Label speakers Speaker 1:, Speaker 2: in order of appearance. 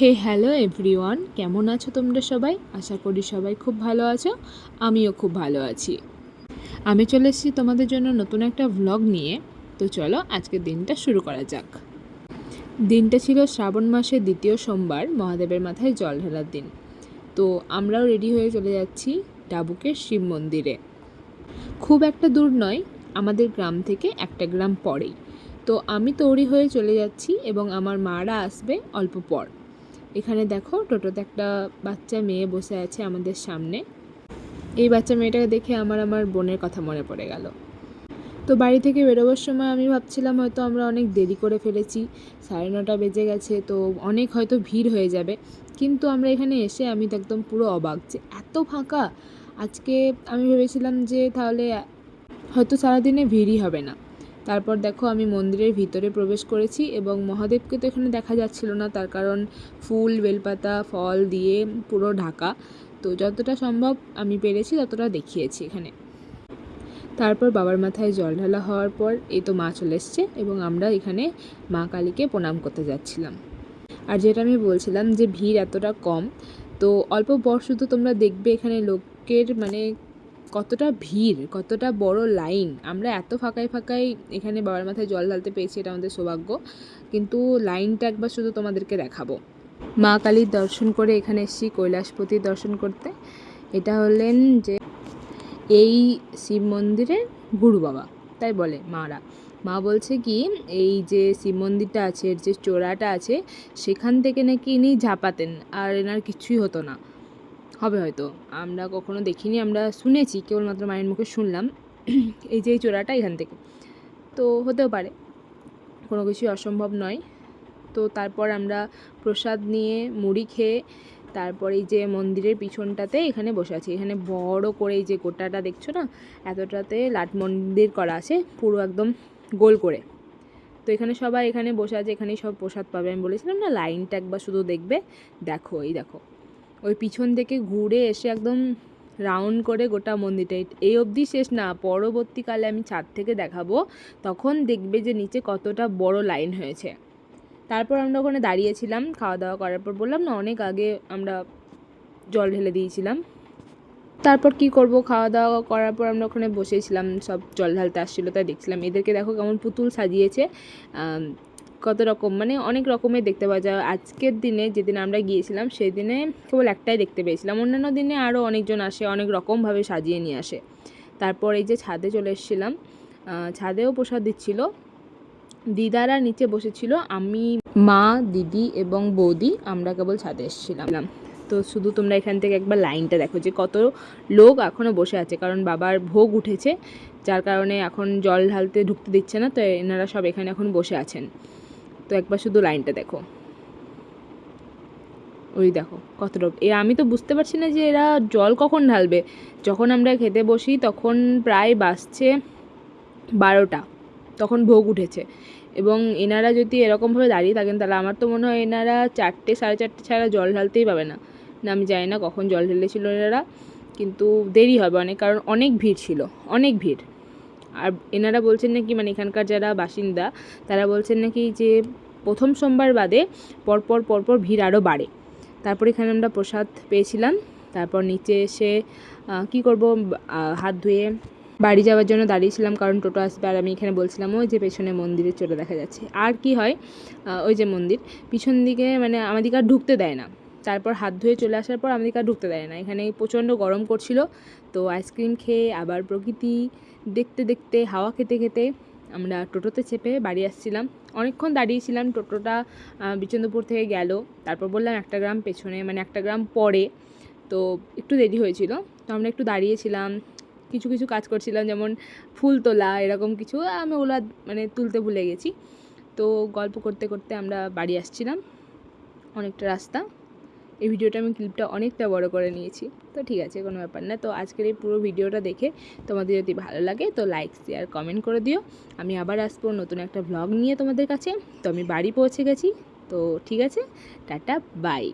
Speaker 1: হে hello everyone, কেমন আছো তোমরা সবাই? আশা করি সবাই খুব ভালো আছো, আমিও খুব ভালো আছি। আমি চলে এসেছি তোমাদের জন্য নতুন একটা ভ্লগ নিয়ে, তো চলো আজকের দিনটা শুরু করা যাক। দিনটা ছিল শ্রাবণ মাসের দ্বিতীয় সোমবার, মহাদেবের মাথায় জল ঢালার দিন। তো আমরাও রেডি হয়ে চলে যাচ্ছি ডাবুকের শিব মন্দিরে। খুব একটা দূর নয়, আমাদের গ্রাম থেকে একটা গ্রাম পরেই। তো আমি তৈরি হয়ে চলে যাচ্ছি এবং আমার মারা আসবে অল্প পর। এখানে দেখো টোটোতে একটা বাচ্চা মেয়ে বসে আছে আমাদের সামনে। এই বাচ্চা মেয়েটাকে দেখে আমার আমার বোনের কথা মনে পড়ে গেল। তো বাড়ি থেকে বেরোবার সময় আমি ভাবছিলাম হয়তো আমরা অনেক দেরি করে ফেলেছি, সাড়ে নটা বেজে গেছে, তো অনেক হয়তো ভিড় হয়ে যাবে। কিন্তু আমরা এখানে এসে আমি তো একদম পুরো অবাক যে এত ফাঁকা। আজকে আমি ভেবেছিলাম যে তাহলে হয়তো সারাদিনে ভিড়ই হবে না। তারপর দেখো আমি মন্দিরের ভিতরে প্রবেশ করেছি এবং মহাদেবকে তো এখানে দেখা যাচ্ছিল না, তার কারণ ফুল, বেলপাতা, ফল দিয়ে পুরো ঢাকা। তো যতটা সম্ভব আমি পেরেছি, ততটা দেখিয়েছি এখানে। তারপর বাবার মাথায় জল ঢালা হওয়ার পর এই তো মা চলে এসছে এবং আমরা এখানে মা কালীকে প্রণাম করতে যাচ্ছিলাম। আর যেটা আমি বলছিলাম যে ভিড় এতটা কম, তো অল্প পর শুধু তোমরা দেখবে এখানে লোকের মানে কতটা ভিড়, কতটা বড় লাইন। আমরা এত ফাঁকায় ফাঁকায় এখানে বাবার মাথায় জল ঢালতে পেয়েছি এটা আমাদের সৌভাগ্য। কিন্তু লাইনটা একবার শুধু তোমাদেরকে দেখাবো। মা কালীর দর্শন করে এখানে এসেছি, কৈলাসপতির দর্শন করতে। এটা হলেন যে এই শিব মন্দিরের গুরু বাবা, তাই বলে মারা। মা বলছে কি, এই যে শিব মন্দিরটা আছে, এর যে চোরাটা আছে, সেখান থেকে নাকি ইনি ঝাঁপাতেন, আর এনার কিছুই হতো না। হবে হয়তো। আমরা কখনো দেখিনি, আমরা শুনেছি, কেবলমাত্র মায়ের মুখে শুনলাম। এই যে এই চোরাটা এখান থেকে। তো হতেও পারে, কোনো কিছুই অসম্ভব নয়। তো তারপর আমরা প্রসাদ নিয়ে মুড়ি খেয়ে, তারপর এই যে মন্দিরের পিছনটাতে এখানে বসে আছি। এখানে বড় করে এই যে গোটাটা দেখছ না? এতটাতে লাট মন্দির করা আছে, পুরো একদম গোল করে। তো এখানে সবাই এখানে বসে আছে, এখানেই সব প্রসাদ পাবে। আমি বলেছিলাম না, লাইনটা একবার শুধু দেখবে। দেখো, এই দেখো। ওই পিছন থেকে ঘুরে এসে একদম রাউন্ড করে গোটা মন্দিরটা। এই অবধি শেষ না, পরবর্তীকালে আমি ছাদ থেকে দেখাবো। তখন দেখবে যে নিচে কতটা বড় লাইন হয়েছে। তারপর আমরা ওখানে দাঁড়িয়েছিলাম খাওয়া দাওয়া করার পর বললাম, না, অনেক আগে আমরা জল ঢেলে দিয়েছিলাম। তারপর কি করব? খাওয়া দাওয়া করার পর আমরা ওখানে বসেছিলাম, সব জল ঢালতে আসছিল, তাই দেখছিলাম। এদেরকে দেখো কেমন পুতুল সাজিয়েছে। কত রকম মানে অনেক রকমের দেখতে পাওয়া যায়। আজকের দিনে যেদিন আমরা গিয়েছিলাম সেই দিনে কেবল একটাই দেখতে পেয়েছিলাম। অন্যান্য দিনে আরও অনেকজন আসে, অনেক রকমভাবে সাজিয়ে নিয়ে আসে। তারপর এই যে ছাদে চলে এসেছিলাম ছাদেও প্রসাদ দিচ্ছিল। দিদারা নিচে বসেছিল, আমি, মা, দিদি এবং বৌদি, আমরা কেবল ছাদে এসেছিলাম। তো শুধু তোমরা এখান থেকে একবার লাইনটা দেখো যে কত লোক এখনও বসে আছে, কারণ বাবার ভোগ উঠেছে, যার কারণে এখন জল ঢালতে ঢুকতে দিচ্ছে না, তো এনারা সব এখানে এখন বসে আছেন। তো একবার শুধু লাইনটা দেখো। ওই দেখো, কতটা এ, আমি তো বুঝতে পারছি না যে এরা জল কখন ঢালবে। যখন আমরা খেতে বসি তখন প্রায় বাসছে বারোটা, তখন ভোগ উঠেছে। এবং এনারা যদি এরকমভাবে দাঁড়িয়ে থাকেন, তাহলে আমার তো মনে হয় এনারা চারটে, সাড়ে চারটে ছাড়া জল ঢালতেই পাবে না। না, আমি জানি না কখন জল ঢেলেছিল এনারা, কিন্তু দেরি হবে অনেক, কারণ অনেক ভিড় ছিল, অনেক ভিড়। আর এনারা বলছেন নাকি মানে এখানকার যারা বাসিন্দা, তারা বলছেন নাকি যে প্রথম সোমবার বাদে পরপর পরপর ভিড় আরও বাড়ে। তারপর এখানে আমরা প্রসাদ পেয়েছিলাম। তারপর নিচে এসে কি করব হাত ধুয়ে বাড়ি যাওয়ার জন্য দাঁড়িয়েছিলাম, কারণ টোটো আসবে। আর আমি এখানে বলছিলাম, ওই যে পেছনে মন্দিরে চলে দেখা যাচ্ছে। আর কি হয় ওই যে মন্দির, পিছন দিকে মানে আমাদেরকে আর ঢুকতে দেয় না। তারপর হাত ধুয়ে চলে আসার পর আমাদেরকে আর ঢুকতে দেয় না। এখানে প্রচণ্ড গরম করছিল, তো আইসক্রিম খেয়ে, আবার প্রকৃতি দেখতে দেখতে, হাওয়া খেতে খেতে আমরা টোটোতে চেপে বাড়ি আসছিলাম। অনেকক্ষণ দাঁড়িয়েছিলাম, টোটোটা বিচন্দ্রপুর থেকে গেল। তারপর বললাম একটা গ্রাম পেছনে মানে একটা গ্রাম পরে। তো একটু দেরি হয়েছিল, তো আমরা একটু দাঁড়িয়েছিলাম, কিছু কিছু কাজ করছিলাম, যেমন ফুল তোলা, এরকম কিছু আমি ওগুলো মানে তুলতে ভুলে গেছি। তো গল্প করতে করতে আমরা বাড়ি আসছিলাম। অনেকটা রাস্তা। এই ভিডিওটা আমি ক্লিপটা অনেকটা বড় করে নিয়েছি। তো ঠিক আছে, কোনো ব্যাপার না। তো আজকের এই পুরো ভিডিওটা দেখে তোমাদের যদি ভালো লাগে, তো লাইক শেয়ার কমেন্ট করে দিও। আমি আবার আসব নতুন একটা ভ্লগ নিয়ে তোমাদের কাছে। তো আমি বাড়ি পৌঁছে গেছি। তো ঠিক আছে, টাটা বাই